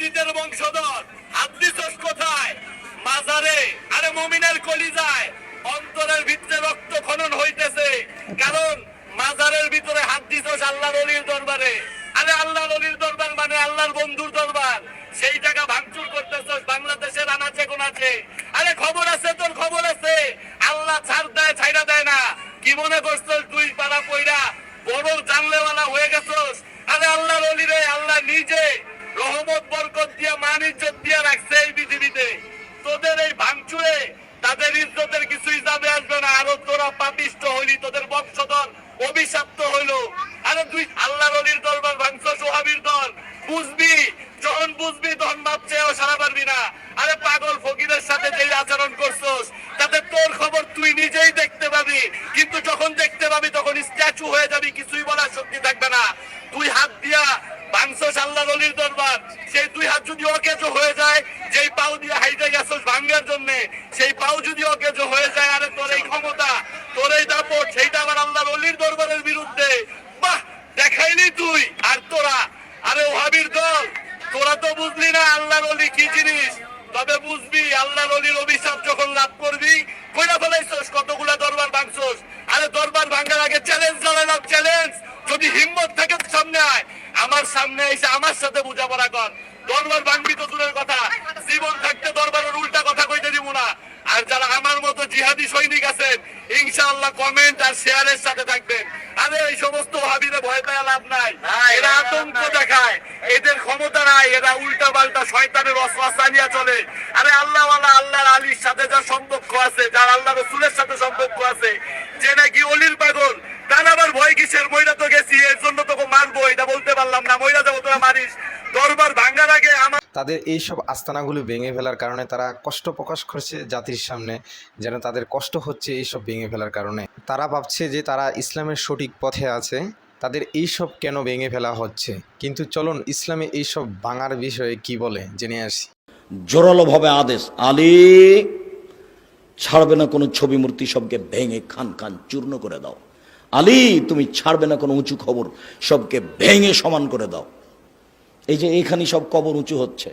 ইয়াজিদের বংশধর। দিছস কোথায়? মাজারে। আরে মুমিনের কলিজায়। অন্তরের ভিতরে রক্ত খনন হইতেছে। কারণ মাজারের ভিতরে হাত দিছস আল্লাহর অলির দরবারে। আরে আল্লাহর অলির দরবার মানে আল্লাহর বন্ধুর দরবার। সেই টাকা ভাঙচুর করতেছস বাংলাদেশের আনাচে কোনাচে আরে খবর আছে, তোর খবর আছে? আল্লাহ ছাড় দেয়, ছাইড়া দেয় না। কি মনে করছস তুই, পাড়া পইরা বড় জানলেওয়ালা হয়ে গেছস। আরে আল্লাহর অলিরে আল্লাহ নিজে রহমত, বরকত দিয়া, মান ইজ্জত দিয়া রাখছে এই পৃথিবীতে। তোদের এই ভাঙচুরে তাদের ইজ্জতের কিছুই যাবে আসবে না। আরও তোরা পাপিষ্ট হইলি, তোদের বংশধর অভিশপ্ত হইল। আরে তুই আল্লাহর অলির দরবার ভাঙছ সোহাবির দল। বুঝবি, যখন বুঝবি, তখন বাপ চেয়েও সারা পারবি না। আরে পাগল ফকিরের সাথে যে আচরণ করছস, তাতে তোর খবর তুই নিজেই দেখতে পাবি। কিন্তু যখন দেখতে পাবি, তখন স্ট্যাচু হয়ে যাবি, কিছুই বলার শক্তি থাকবে না। তুই হাত দিয়া আল্লাহ অলির দরবার, সেই দুই হাত যদি অকেজো হয়ে যায়, যেই পাও দিয়ে হাইটে গেছস ভাঙ্গার জন্য, সেই পাও যদি অকেজো হয়ে যায়, আরে তোর এই ক্ষমতা, তোর এই দাপট, সেইটা আবার আল্লাহ অলির দরবারের বিরুদ্ধে। বাহ, দেখাইলি তুই, আর তোরা। আরে ওহাবির দল, তোরা তো বুঝলি না আল্লাহর অলি কি জিনিস। তবে বুঝবি, আল্লাহর অলির অভিশাপ যখন লাভ করবি, কইরা ফেলাইছস কতগুলা দরবার ভাঙছস। আরে দরবার ভাঙার আগে চ্যালেঞ্জ জানালাম চ্যালেঞ্জ যদি হিম্মত থাকে সামনে আয়। আমার সামনে এসে আমার সাথে বোঝাপড়া কর। দরবার ভাঙবি তো দূরের কথা। জীবন থাকতে দরবারের উল্টা কথা কইতে দিব না। আর যারা আমার মতো জিহাদি সৈনিক আছেন ইনশাআল্লাহ কমেন্ট আর শেয়ারের সাথে থাকবেন। আরে এই সমস্ত ভাবিরে ভয় পাওয়া লাভ নাই। এরা আতঙ্ক দেখায়। এদের ক্ষমতা নাই এরা উল্টা পাল্টা শয়তানের অশ্বাসা নিয়ে চলে। আরে আল্লাহ আল্লাহ আল্লাহর আলীর সাথে যার সম্পর্ক আছে যার আল্লাহ রসুলের সাথে সম্পর্ক আছে যে নাকি অলির পাগল। ভয় কিসের মহিলা তো গেছি? এর জন্য তোকে মারবো এটা বলতে পারলাম না। মহিলা যাব তোরা মারিস। দরবার ভাঙ্গার আগে আমার তাদের এই সব আস্তানাগুলো ভেঙে ফেলার কারণে তারা কষ্ট প্রকাশ করছে জাতির সামনে যেন তাদের কষ্ট হচ্ছে এইসব ভেঙে ফেলার কারণে। তারা ভাবছে যে তারা ইসলামের সঠিক পথে আছে তাদের এইসব কেন ভেঙে ফেলা হচ্ছে? কিন্তু চলুন ইসলামে এইসব ভাঙার বিষয়ে কি বলে জেনে আসি। জোরালোভাবে আদেশ আলী ছাড়বে না কোনো ছবি মূর্তি সবকে ভেঙে খান খান চূর্ণ করে দাও। আলী, তুমি ছাড়বে না কোনো উঁচু খবর, সবকে ভেঙে সমান করে দাও। এই যে এখানে সব কবর উঁচু হচ্ছে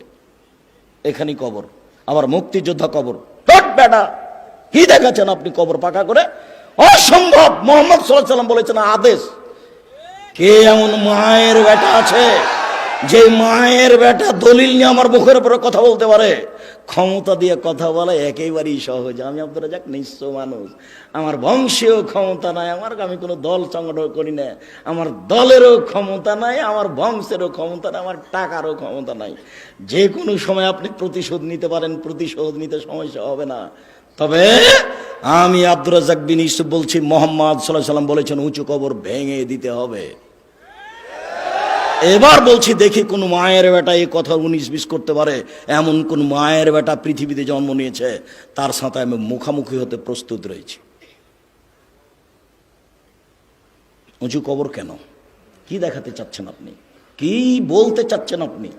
এখানে কবর, আমার মুক্তিযোদ্ধা কবর। বেটা, কি দেখাচ্ছেন আপনি কবর পাকা করে? অসম্ভব, মোহাম্মদ সাল্লাম বলেছেন আদেশ। কে এমন মায়ের বেটা আছে, যে মায়ের বেটা দলিল নিয়ে আমার মুখের উপরে কথা বলতে পারে? ক্ষমতা দিয়ে কথা বলা একেবারেই সহজ। আমি আপনারা যাক, নিঃস্ব মানুষ। আমার বংশেও ক্ষমতা নাই, আমার আমি কোনো দল সংগঠন করি না। আমার দলেরও ক্ষমতা নাই, আমার বংশেরও ক্ষমতা নাই, আমার টাকারও ক্ষমতা নাই। যে কোনো সময় আপনি প্রতিশোধ নিতে পারেন, প্রতিশোধ নিতে সমস্যা হবে না। তবে আমি আব্দুর রাজাক বিন ইউসুফ বলছি, মোহাম্মদ সাল্লাহ সাল্লাম বলেছেন, উঁচু কবর ভেঙে দিতে হবে। এবার বলছি, দেখি কোন মায়ের বেটা এই কথা উনিশ বিশ করতে পারে। এমন কোন মায়ের বেটা পৃথিবীতে জন্ম নিয়েছে, তার সাথে আমি মুখামুখি হতে প্রস্তুত রয়েছি। উঁচু কবর কেন? কি দেখাতে চাচ্ছেন আপনি? কি বলতে চাচ্ছেন আপনি?